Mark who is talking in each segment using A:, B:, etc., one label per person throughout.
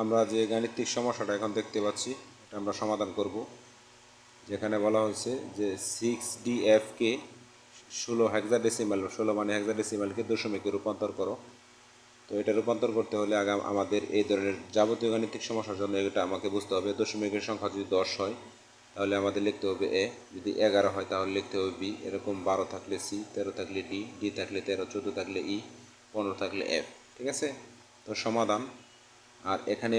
A: আমরা যে গাণিতিক সমস্যাটা এখন দেখতে পাচ্ছি, এটা আমরা সমাধান করব। যেখানে বলা হয়েছে যে সিক্স ডি এফকে ষোলো হেক্সাডেসিমাল ষোলো মানে হেক্সাডেসিমালকে দশমিকে রূপান্তর করো। তো এটা রূপান্তর করতে হলে আগে আমাদের এই ধরনের যাবতীয় গাণিতিক সমস্যার জন্য এটা আমাকে বুঝতে হবে। দশমিকের সংখ্যা যদি দশ হয়, তাহলে আমাদের লিখতে হবে এ। যদি এগারো হয়, তাহলে লিখতে হবে বি। এরকম বারো থাকলে সি, তেরো থাকলে ডি ডি থাকলে তেরো, চোদ্দ থাকলে ই, পনেরো থাকলে এফ। ঠিক আছে? তো সমাধান। আর এখানে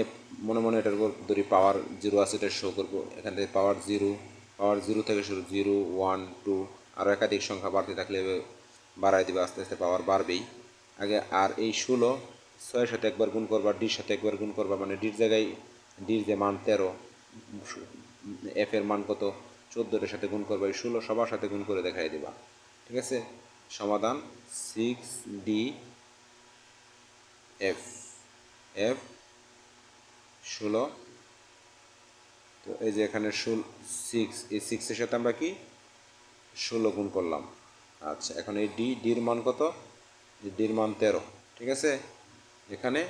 A: মনে মনে এটার উপর ধরি পাওয়ার জিরো আছে, এটা শো করব। এখান থেকে পাওয়ার জিরো পাওয়ার জিরো থেকে শুরু জিরো ওয়ান টু আরও একাধিক সংখ্যা বাড়তে থাকলে বাড়াই দিবে, আস্তে আস্তে পাওয়ার বাড়বেই। আগে আর এই ষোলো, ছয়ের সাথে একবার গুণ করবা, ডির সাথে একবার গুণ করবা মানে ডির জায়গায়, ডির যে মান তেরো এফ এর মান কত? চোদ্দোটার সাথে গুণ করবা, এই ষোলো সবার সাথে গুণ করে দেখাই দিবা। ঠিক আছে? সমাধান সিক্স ডি এফ এফ ষোলো। তো এই যে এখানে ষোলো সিক্স এই সিক্সের সাথে আমরা কি? ষোলো গুণ করলাম। আচ্ছা এখন এই ডি ডির মান কত? ডির মান তেরো, ঠিক আছে? এখানে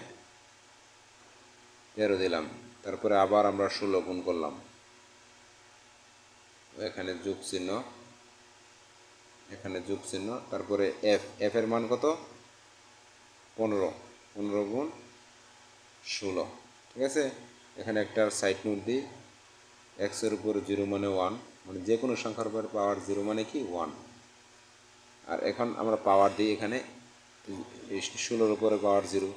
A: তেরো দিলাম, তারপরে আবার আমরা ষোলো গুণ করলাম। এখানে যোগ চিহ্ন, এখানে যোগ চিহ্ন, তারপরে এফ এফ এর মান কত? পনেরো পনেরো গুণ ষোলো। ঠিক আছে? এখানে একটা সাইড নোট দিই। এক্সের উপর জিরো মানে ওয়ান মানে যে কোনো সংখ্যার উপর পাওয়ার জিরো মানে কি? ওয়ান আর এখন আমরা পাওয়ার দিই এখানে। ষোলোর উপরে পাওয়ার জিরো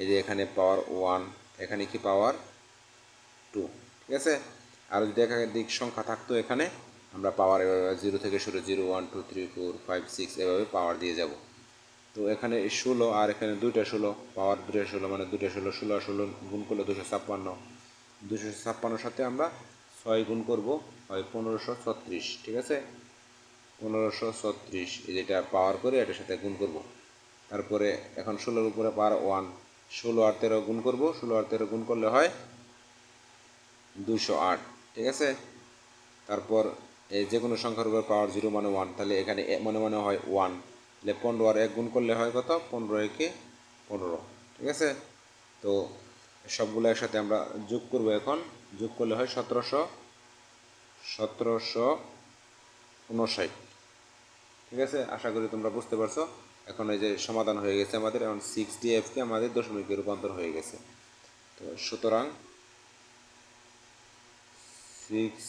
A: এই যে এখানে পাওয়ার ওয়ান এখানে কি পাওয়ার টু ঠিক আছে? আর যদি একাধিক সংখ্যা থাকতো এখানে, আমরা পাওয়ার এভাবে জিরো থেকে শুরু zero one two three four five six এভাবে পাওয়ার দিয়ে যাব। তো এখানে ষোলো আর এখানে দুইটা ষোলো, পাওয়ার দুইটা ষোলো মানে দুইটা ষোলো ষোলো ষোলো গুণ করলে দুশো ছাপ্পান্ন। দুশো ছাপ্পান্নর সাথে আমরা ছয় গুণ করব, হয় পনেরোশো ছত্রিশ, ঠিক আছে? পনেরোশো ছত্রিশ যেটা পাওয়ার করে এটার সাথে গুণ করব। তারপরে এখন ষোলোর উপরে পাওয়ার ওয়ান, ষোলো আর তেরো গুণ করব, ষোলো আর তেরো গুণ করলে হয় দুশো আট, ঠিক আছে? তারপর এই যে কোনো সংখ্যার উপর পাওয়ার জিরো মানে ওয়ান, তাহলে এখানে মনে মনে হয় ওয়ান। তাহলে পনেরো আর এক গুণ করলে হয় কত? পনেরো একে পনেরো। ঠিক আছে? তো সবগুলো একসাথে আমরা যোগ করব এখন। যোগ করলে হয় সতেরোশো সতেরোশো উনষাট। ঠিক আছে? আশা করি তোমরা বুঝতে পারছ। এখন এই যে সমাধান হয়ে গেছে আমাদের, এখন সিক্স ডি এফকে আমাদের দশমিকে রূপান্তর হয়ে গেছে। তো সুতরাং সিক্স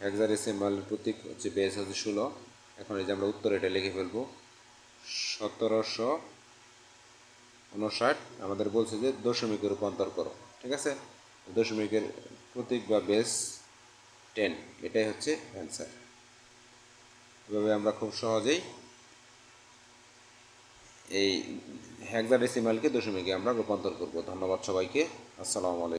A: ডিএফ হেক্সাডেসিমাল প্রতীক হচ্ছে বেস হচ্ছে ষোলো। এখন এই যে আমরা উত্তর এটা লিখে ফেলব। সতেরোশো উনষাট আমাদের বলছে যে দশমিকে রূপান্তর করো, ঠিক আছে? দশমিকের প্রতীক বা বেস টেন, এটাই হচ্ছে অ্যান্সার। এভাবে আমরা খুব সহজেই এই হেক্সাডেসিমালকে দশমিকে আমরা রূপান্তর করব। ধন্যবাদ সবাইকে। আসসালামু আলাইকুম।